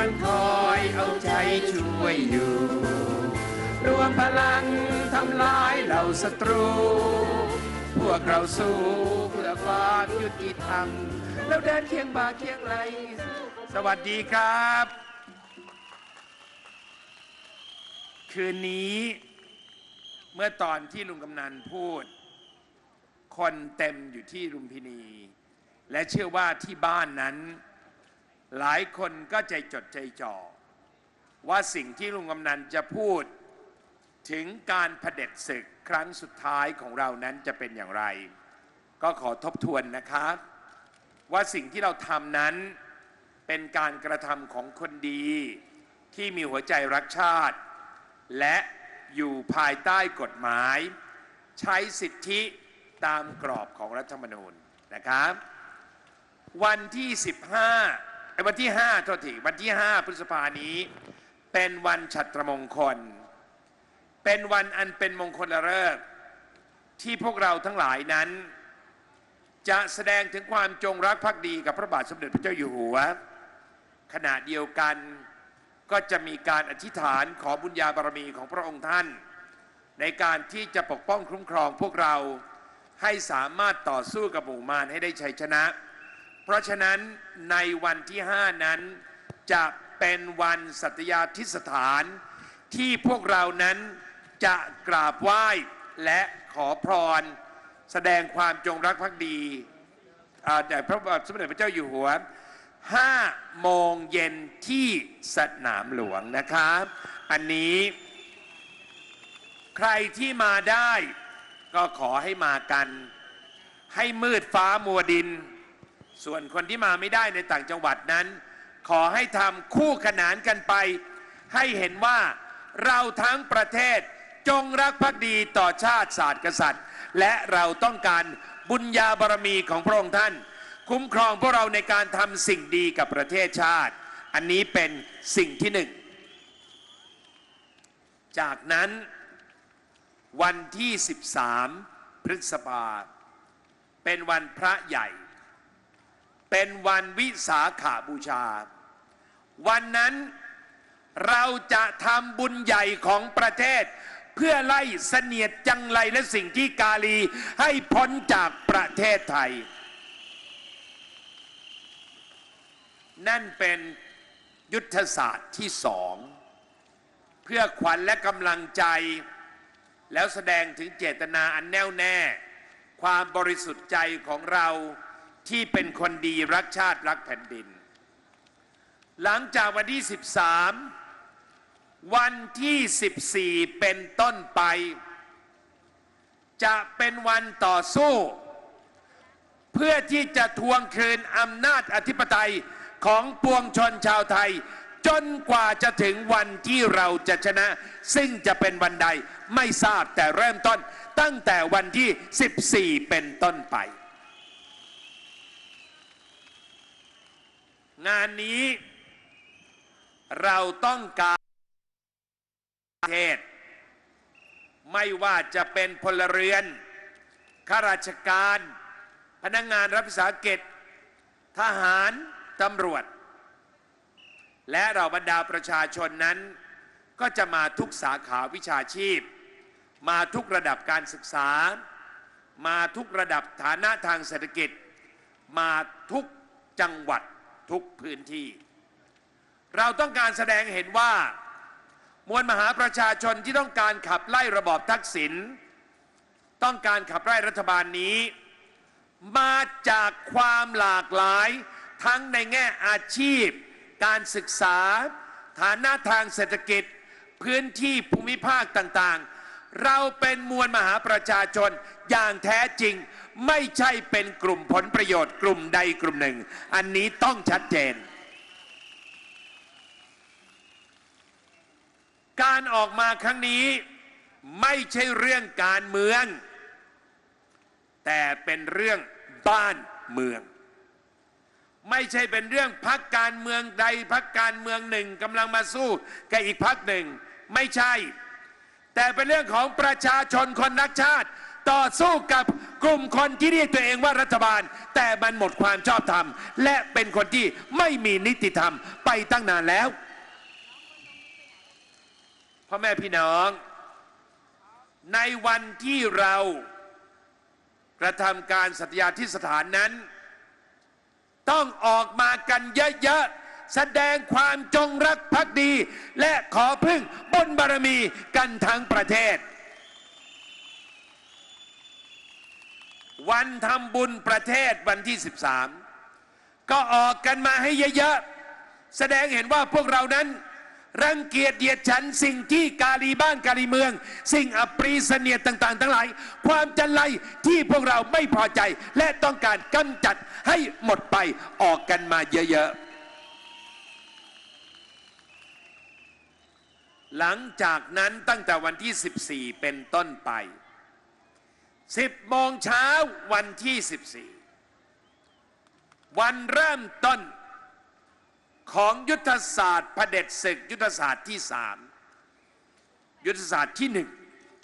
ชนคอยเอาใจช่วยอยู่ รวมพลังทำลายเหล่าศัตรู พวกเราสู้เพื่อความยุติธรรม แล้วเดินเคียงบ่าเคียงไหล สวัสดีครับ คืนนี้เมื่อตอนที่ลุงกำนันพูด คนเต็มอยู่ที่ลุมพินี และเชื่อว่าที่บ้านนั้น หลายคนก็ใจจดใจจ่อ ว่าสิ่งที่ลุงกำนันจะพูดถึงการเผด็จศึกครั้งสุดท้ายของเรานั้นจะเป็นอย่างไร ก็ขอทบทวนนะครับ ว่าสิ่งที่เราทำนั้นเป็นการกระทำของคนดี ที่มีหัวใจรักชาติ และอยู่ภายใต้กฎหมาย ใช้สิทธิตามกรอบของรัฐธรรมนูญนะครับ วันที่ 15ไอ้ วันที่5โทษทีวันที่5พฤษภานี้ เป็นวันฉัตรมงคล เป็นวันอันเป็นมงคลฤกษ์ที่พวกเราทั้งหลายนั้น จะแสดงถึงความจงรักภักดีกับพระบาทสมเด็จพระเจ้าอยู่หัว ขณะเดียวกันก็จะมีการอธิษฐานขอบุญญาบารมีของพระองค์ท่าน ในการที่จะปกป้องคุ้มครองพวกเราให้สามารถต่อสู้กับหมู่มารให้ได้ชัยชนะ เพราะฉะนั้นในวันที่5นั้นจะเป็นวันสัตยาธิสถาน ที่พวกเรานั้นจะกราบไหว้และขอพร แสดงความจงรักภักดีแด่พระบาทสมเด็จพระเจ้าอยู่หัว5โมงเย็นที่สนามหลวงนะครับ อันนี้ ใครที่มาได้ ก็ขอให้มากัน ให้มืดฟ้ามัวดิน ส่วนคนที่มาไม่ได้ในต่างจังหวัดนั้น ขอให้ทำคู่ขนานกันไป ให้เห็นว่าเราทั้งประเทศจงรักภักดีต่อชาติศาสตร์กษัตริย์ และเราต้องการบุญญาบารมีของพระองค์ท่าน คุ้มครองพวกเราในการทำสิ่งดีกับประเทศชาติ อันนี้เป็นสิ่งที่หนึ่ง จากนั้นวันที่ 13 พฤษภาเป็นวันพระใหญ่ เป็นวันวิสาขาบูชา วันนั้นเราจะทำบุญใหญ่ของประเทศ เพื่อไล่เสนียดจังไรและสิ่งที่กาลีให้พ้นจากประเทศไทย นั่นเป็นยุทธศาสตร์ที่สองเพื่อขวัญและกำลังใจ แล้วแสดงถึงเจตนาอันแน่วแน่ ความบริสุทธิ์ใจของเรา ที่เป็นคนดีรักชาติรักแผ่นดิน หลังจากวันที่ 13 วันที่ 14 เป็นต้นไป จะเป็นวันต่อสู้ เพื่อที่จะทวงคืนอำนาจอธิปไตยของปวงชนชาวไทย จนกว่าจะถึงวันที่เราจะชนะ ซึ่งจะเป็นวันใดไม่ทราบแต่เริ่มต้นตั้งแต่วันที่ 14 เป็นต้นไป งานนี้เราต้องการประเทศ ไม่ว่าจะเป็นพลเรือนข้าราชการ พนักงงานรัฐวิสาหกิจทหารตำรวจ และเราบรรดาประชาชนนั้น ก็จะมาทุกสาขาวิชาชีพ มาทุกระดับการศึกษา มาทุกระดับฐานะทางเศรษฐกิจ มาทุกจังหวัด ทุกพื้นที่ เราต้องการแสดงเห็นว่า มวลมหาประชาชนที่ต้องการขับไล่ระบอบทักษิณต้องการขับไล่รัฐบาลนี้ มาจากความหลากหลาย ทั้งในแง่อาชีพ การศึกษา ฐานะทางเศรษฐกิจ พื้นที่ภูมิภาคต่างๆ เราเป็นมวลมหาประชาชนอย่างแท้จริง ไม่ใช่เป็นกลุ่มผลประโยชน์กลุ่มใดกลุ่มหนึ่ง อันนี้ต้องชัดเจน การออกมาครั้งนี้ไม่ใช่เรื่องการเมือง แต่เป็นเรื่องบ้านเมือง ไม่ใช่เป็นเรื่องพักการเมืองใดพักการเมืองหนึ่งกำลังมาสู้กับอีกพักหนึ่ง ไม่ใช่ แต่เป็นเรื่องของประชาชนคนรักชาติ ต่อสู้กับกลุ่มคนที่เรียกตัวเองว่ารัฐบาล แต่มันหมดความชอบธรรม และเป็นคนที่ไม่มีนิติธรรมไปตั้งนานแล้วพ่อแม่พี่น้อง ในวันที่เรากระทำการสัตยาธิสถานนั้น ต้องออกมากันเยอะๆ แสดงความจงรักภักดี และขอพึ่งบุญบารมีกันทั้งประเทศ วันทำบุญประเทศวันที่ 13 ก็ออกกันมาให้เยอะๆ แสดงเห็นว่าพวกเรานั้นรังเกียจเดียดฉันสิ่งที่กาลีบ้านกาลีเมือง สิ่งอปรีเสนียดต่าง ๆ ทั้งหลาย ความจันไรที่พวกเราไม่พอใจ และต้องการกำจัดให้หมดไปออกกันมาเยอะ ๆ หลังจากนั้นตั้งแต่วันที่ 14 เป็นต้นไป 10โมงเช้าวันที่ 14 วันเริ่มต้นของยุทธศาสตร์เด็จศึกยุทธศาสตร์ที่สามยุทธศาสตร์ที่หนึ่ง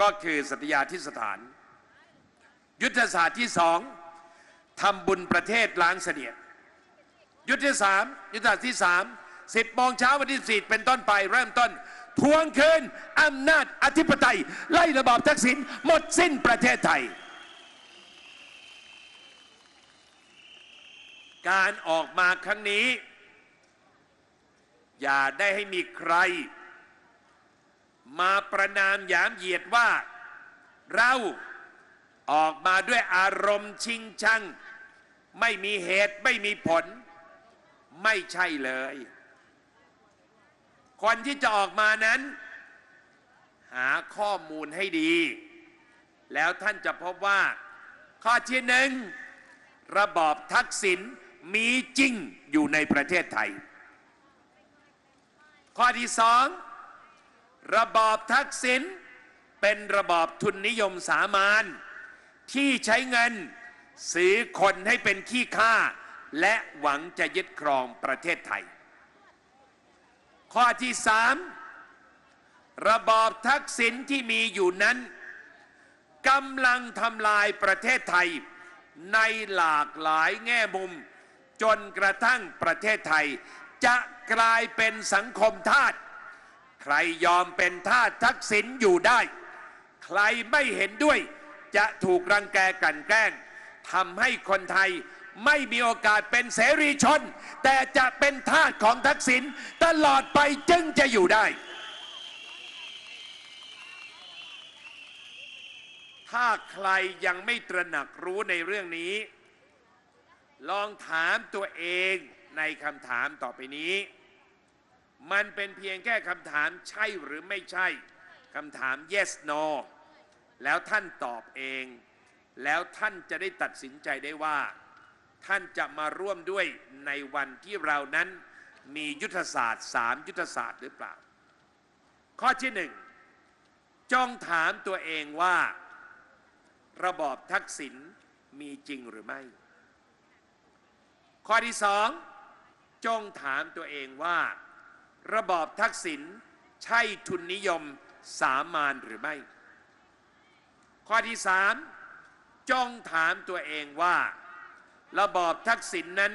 ก็คือสัตยาธิสถาน ยุทธศาสตร์ที่สองทำบุญประเทศล้างเสนียดยุทธสามยุทธศาสตร์ที่สามสิบโมงเช้าวันที่สี่เป็นต้นไปเริ่มต้น ทวงคืนอำนาจอธิปไตย ไล่ระบอบทักษิณหมดสิ้นประเทศไทย การออกมาครั้งนี้ อย่าได้ให้มีใคร มาประนามหยามเหยียดว่า เราออกมาด้วยอารมณ์ชิงชัง ไม่มีเหตุไม่มีผล ไม่ใช่เลย คนที่จะออกมานั้น หาข้อมูลให้ดี แล้วท่านจะพบว่า ข้อที่หนึ่งระบอบทักษิณมีจริงอยู่ในประเทศไทย ข้อที่สองระบอบทักษิณเป็นระบอบทุนนิยมสามานที่ใช้เงินซื้อคนให้เป็นขี้ข้าและหวังจะยึดครองประเทศไทย ข้อที่สามระบอบทักษิณที่มีอยู่นั้นกำลังทำลายประเทศไทย ในหลากหลายแง่มุม จนกระทั่งประเทศไทย จะกลายเป็นสังคมทาสใครยอมเป็นทาสทักษิณอยู่ได้ ใครไม่เห็นด้วยจะถูกรังแกกันแกล้งทำให้คนไทย ไม่มีโอกาสเป็นเสรีชน แต่จะเป็นทาสของทักษิณตลอดไปจึงจะอยู่ได้ ถ้าใครยังไม่ตระหนักรู้ในเรื่องนี้ ลองถามตัวเองในคำถามต่อไปนี้ มันเป็นเพียงแค่คำถามใช่หรือไม่ใช่คำถาม yes no แล้วท่านตอบเอง แล้วท่านจะได้ตัดสินใจได้ว่า ท่านจะมาร่วมด้วยในวันที่เรานั้นมียุทธศาสตร์สามยุทธศาสตร์หรือเปล่า ข้อที่หนึ่งจองถามตัวเองว่า ระบอบทักษิณมีจริงหรือไม่ ข้อที่สองจงถามตัวเองว่า ระบอบทักษิณใช่ทุนนิยมสามานหรือไม่ ข้อที่สามจงถามตัวเองว่า ระบอบทักษิณนนั้น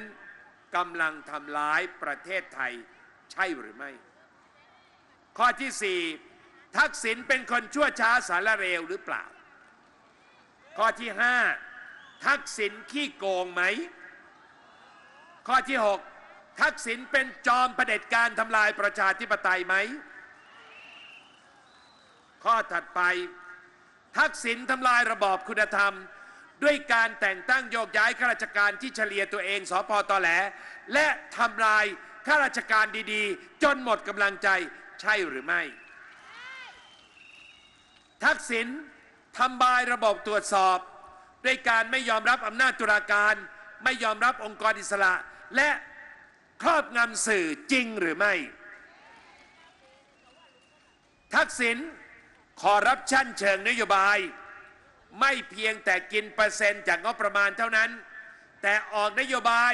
กำลังทำร้ายประเทศไทยใช่หรือไม่ ข้อที่สี่ทักษิณเป็นคนชั่วช้าสารเร็วหรือเปล่า ข้อที่ห้าทักษิณขี้โกงไหม ข้อที่6ทักษิณเป็นจอมเผด็จการทำลายประชาธิปไตยไหม ข้อถัดไป ทักษิณทำลายระบอบคุณธรรม ด้วยการแต่งตั้งโยกย้ายข้าราชการที่เฉลี่ยตัวเองสพตแหล และทำลายข้าราชการดีๆ จนหมดกำลังใจใช่หรือไม่ ทักษิณทำลายระบบตรวจสอบ ด้วยการไม่ยอมรับอำนาจตุลาการ ไม่ยอมรับองค์กรอิสระ และครอบงำสื่อจริงหรือไม่ ทักษิณคอร์รัปชันเชิงนโยบาย ไม่เพียงแต่กินเปอร์เซ็นต์จากงบประมาณเท่านั้น แต่ออกนโยบาย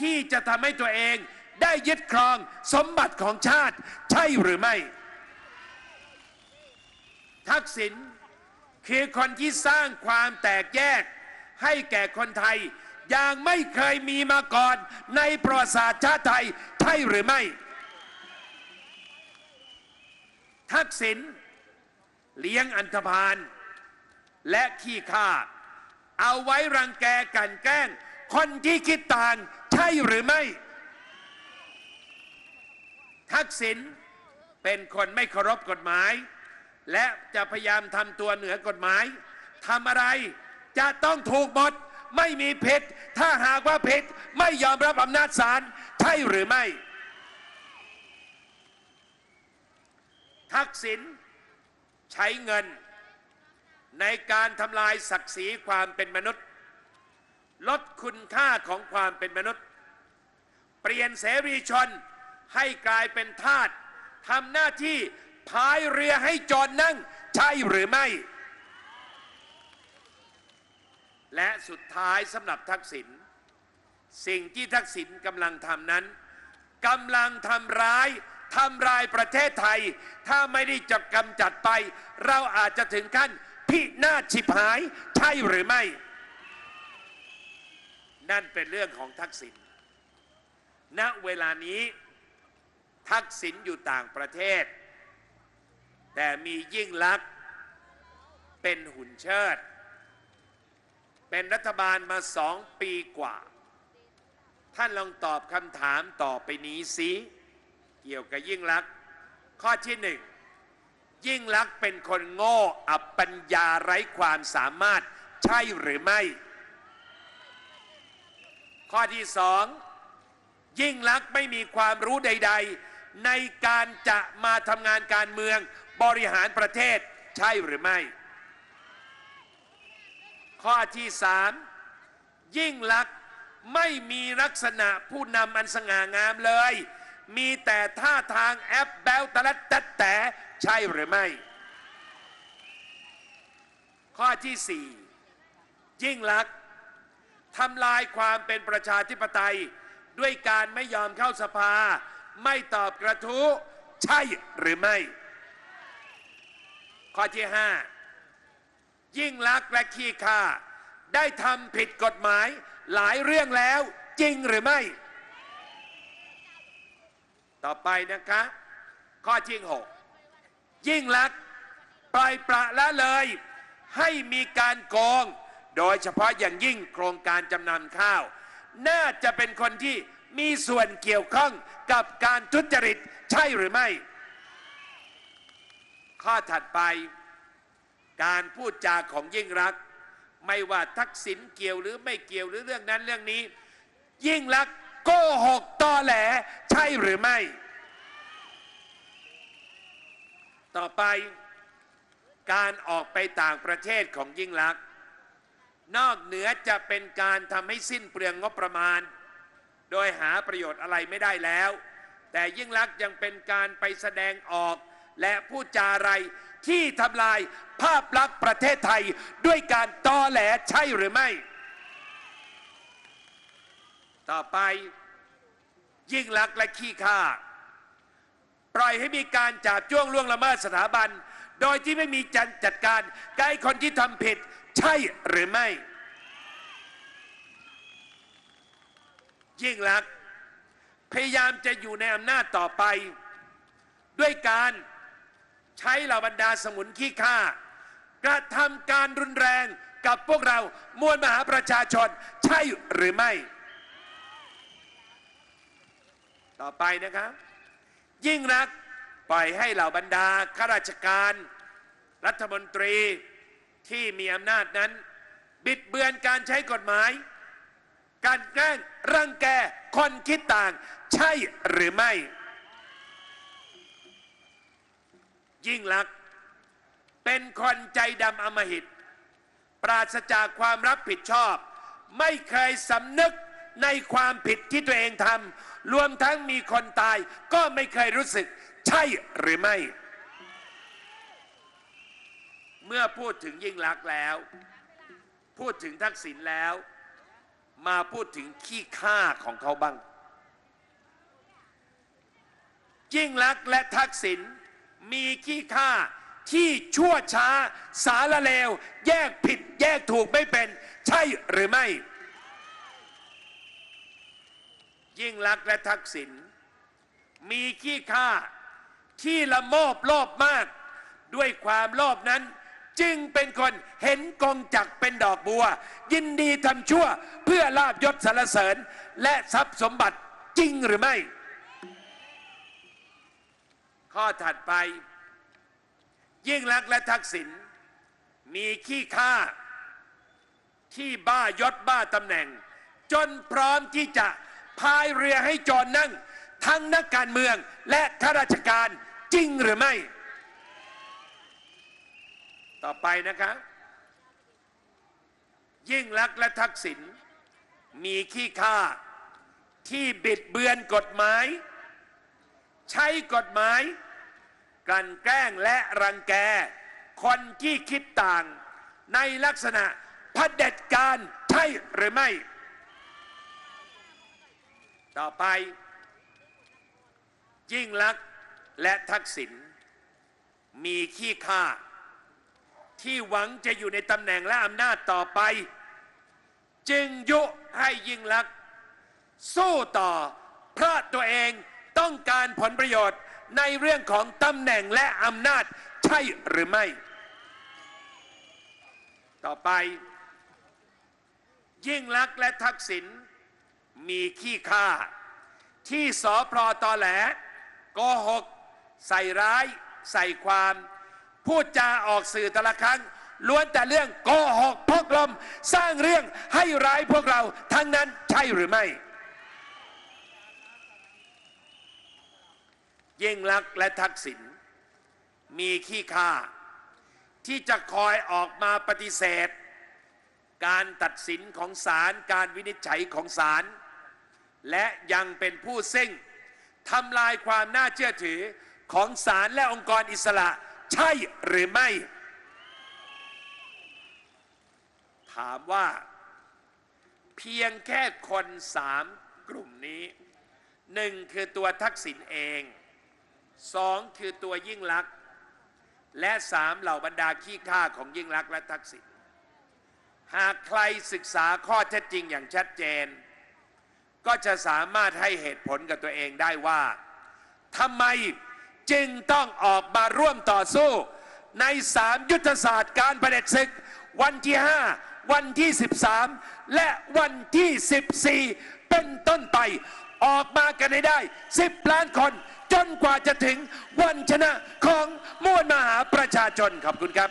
ที่จะทำให้ตัวเองได้ยึดครองสมบัติของชาติใช่หรือไม่ ทักษิณคือคนที่สร้างความแตกแยกให้แก่คนไทย อย่างไม่เคยมีมาก่อนในประวัติศาสตร์ชาติไทยใช่หรือไม่ ทักษิณเลี้ยงอันธพาล และขี้ข้าเอาไว้รังแกกันแกล้ง คนที่คิดต่างใช่หรือไม่ ทักษิณเป็นคนไม่เคารพกฎหมาย และจะพยายามทำตัวเหนือกฎหมายทำอะไรจะต้องถูกหมดไม่มีผิด ถ้าหากว่าผิดไม่ยอมรับอำนาจศาลใช่หรือไม่ ทักษิณใช้เงิน ในการทำลายศักดิ์ศรีความเป็นมนุษย์ ลดคุณค่าของความเป็นมนุษย์ เปลี่ยนเสรีชนให้กลายเป็นทาสทำหน้าที่พายเรือให้จรนั่งใช่หรือไม่ และสุดท้ายสำหรับทักษิณสิ่งที่ทักษิณกำลังทำนั้นกำลังทำร้ายทำลายประเทศไทย ถ้าไม่ได้จับกำจัดไป เราอาจจะถึงขั้น พินาศฉิบหาย ใช่หรือไม่ นั่นเป็นเรื่องของทักษิณณเวลานี้ทักษิณอยู่ต่างประเทศ แต่มียิ่งลักษณ์เป็นหุ่นเชิด เป็นรัฐบาลมาสองปีกว่า ท่านลองตอบคำถามต่อไปนี้สิ เกี่ยวกับยิ่งลักษณ์ข้อที่หนึ่ง ยิ่งลักษณ์เป็นคนโง่อับปัญญาไร้ความสามารถใช่หรือไม่ ข้อที่สองยิ่งลักษณ์ไม่มีความรู้ใด ๆ ในการจะมาทำงานการเมืองบริหารประเทศใช่หรือไม่ ข้อที่สามยิ่งลักษณ์ไม่มีลักษณะผู้นำอันสง่างามเลย มีแต่ท่าทางแอปแบลตะลัดตัดแต่ ใช่หรือไม่ ข้อที่สี่ยิ่งลักษณ์ทำลายความเป็นประชาธิปไตย ด้วยการไม่ยอมเข้าสภา ไม่ตอบกระทู้ใช่หรือไม่ ข้อที่ห้ายิ่งลักษณ์และขี้ข้าได้ทำผิดกฎหมายหลายเรื่องแล้วจริงหรือไม่ ต่อไปนะคะ ข้อที่หก ยิ่งลักษณ์ปล่อยปละละเลย ให้มีการโกง โดยเฉพาะอย่างยิ่งโครงการจำนำข้าว น่าจะเป็นคนที่มีส่วนเกี่ยวข้องกับการทุจริตใช่หรือไม่ ข้อถัดไป การพูดจาของยิ่งรัก ไม่ว่าทักษิณเกี่ยวหรือไม่เกี่ยวหรือเรื่องนั้นเรื่องนี้ ยิ่งรักโกหกตอแหลใช่หรือไม่ ต่อไปการออกไปต่างประเทศของยิ่งลักษณ์นอกเหนือจะเป็นการทำให้สิ้นเปลืองงบประมาณ โดยหาประโยชน์อะไรไม่ได้แล้ว แต่ยิ่งลักษณ์ยังเป็นการไปแสดงออก และพูดจาอะไรที่ทำลายภาพลักษณ์ประเทศไทยด้วยการตอแหลใช่หรือไม่ ต่อไปยิ่งลักษณ์และขี้ข้า ปล่อยให้มีการจับจ้วงล่วงละเมิดสถาบัน โดยที่ไม่มีจัดจัดการใกล้คนที่ทำผิดใช่หรือไม่ ยิ่งลักษณ์พยายามจะอยู่ในอำนาจต่อไป ด้วยการใช้เหล่าบรรดาสมุนขี้ข้ากระทำการรุนแรงกับพวกเรามวลมหาประชาชนใช่หรือไม่ ต่อไปนะครับ ยิ่งรักปล่อยให้เหล่าบรรดาข้าราชการ รัฐมนตรีที่มีอำนาจนั้น บิดเบือนการใช้กฎหมาย การแกล้งรังแกคนคิดต่าง ใช่หรือไม่ ยิ่งลักษณ์เป็นคนใจดำอมหิต ปราศจากความรับผิดชอบ ไม่เคยสำนึก ในความผิดที่ตัวเองทำรวมทั้งมีคนตายก็ไม่เคยรู้สึก ใช่หรือไม่ เมื่อพูดถึงยิ่งลักษณ์แล้ว พูดถึงทักษิณแล้ว มาพูดถึงขี้ข้าของเขาบ้าง ยิ่งลักษณ์และทักษิณมีขี้ข้าที่ชั่วช้า สารเลว แยกผิด แยกถูกไม่เป็น ใช่หรือไม่ ยิ่งลักษณ์และทักษิณมีขี้ข้าที่ละโมบโลภมาก ด้วยความโลภนั้น จึงเป็นคนเห็นกองจักเป็นดอกบัว ยินดีทำชั่วเพื่อลาบยศสรรเสริญ และทรัพย์สมบัติจริงหรือไม่ ข้อถัดไป ยิ่งลักษณ์และทักษิณมีขี้ข้าที่บ้ายศบ้าตำแหน่ง จนพร้อมที่จะ พายเรือให้จรนั่ง ทั้งนักการเมืองและข้าราชการจริงหรือไม่ ต่อไปนะครับยิ่งลักษณ์และทักษิณมีขี้ข้าที่บิดเบือนกฎหมาย ใช้กฎหมาย กลั่นแกล้งและรังแก คนที่คิดต่าง ในลักษณะเผด็จการใช่หรือไม่ ต่อไป ยิ่งลักษณ์และทักษิณมีขี้ข้าที่หวังจะอยู่ในตำแหน่งและอำนาจต่อไป จึงยุให้ยิ่งลักษณ์สู้ต่อ เพราะตัวเองต้องการผลประโยชน์ในเรื่องของตำแหน่งและอำนาจใช่หรือไม่ ต่อไป ยิ่งลักษณ์และทักษิณ มีขี้ข้าที่สอพลอตอแหลโกหก ใส่ร้าย ใส่ความ พูดจาออกสื่อแต่ละครั้ง ล้วนแต่เรื่องโกหกพกลม สร้างเรื่องให้ร้ายพวกเราทั้งนั้นใช่หรือไม่ ยิ่งลักษณ์และทักษิณมีขี้ข้าที่จะคอยออกมาปฏิเสธการตัดสินของศาลการวินิจฉัยของศาล และยังเป็นผู้ซึ่งทำลายความน่าเชื่อถือของศาลและองค์กรอิสระใช่หรือไม่ ถามว่า เพียงแค่คนสามกลุ่มนี้หนึ่งคือตัวทักษิณเองสองคือตัวยิ่งลักษณ์และสามเหล่าบรรดาขี้ข้าของยิ่งลักษณ์และทักษิณหากใครศึกษาข้อเท็จจริงอย่างชัดเจน ก็จะสามารถให้เหตุผลกับตัวเองได้ว่าทำไมจึงต้องออกมาร่วมต่อสู้ ในสามยุทธศาสตร์การเด็จศึก วันที่5วันที่ 13 และวันที่ 14 เป็นต้นไป ออกมากันให้ได้ 10 ล้านคน จนกว่าจะถึงวันชนะของมวลมหาประชาชนขอบคุณครับ